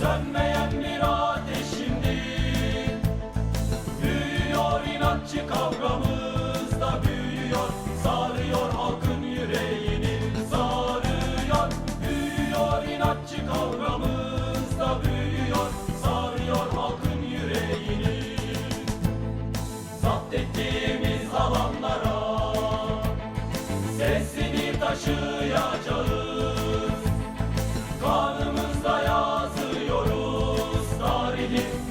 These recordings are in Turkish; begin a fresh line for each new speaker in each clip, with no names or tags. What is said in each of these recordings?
Sönmeyen bir ateşimdi Büyüyor inatçı kavgamızda büyüyor. Sarıyor halkın yüreğini sarıyor. Büyüyor inatçı kavgamızda büyüyor. Sarıyor halkın yüreğini. Zapt ettiğimiz alanlara Sesini taşıyacağız.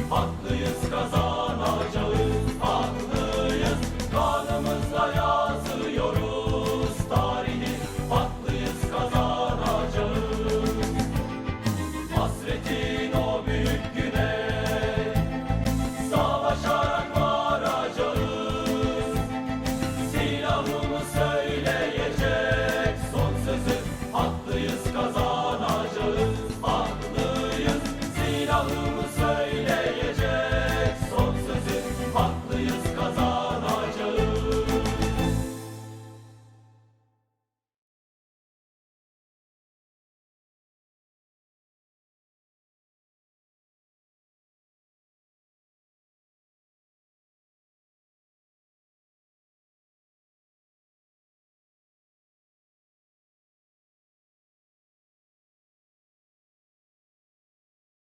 Fuck.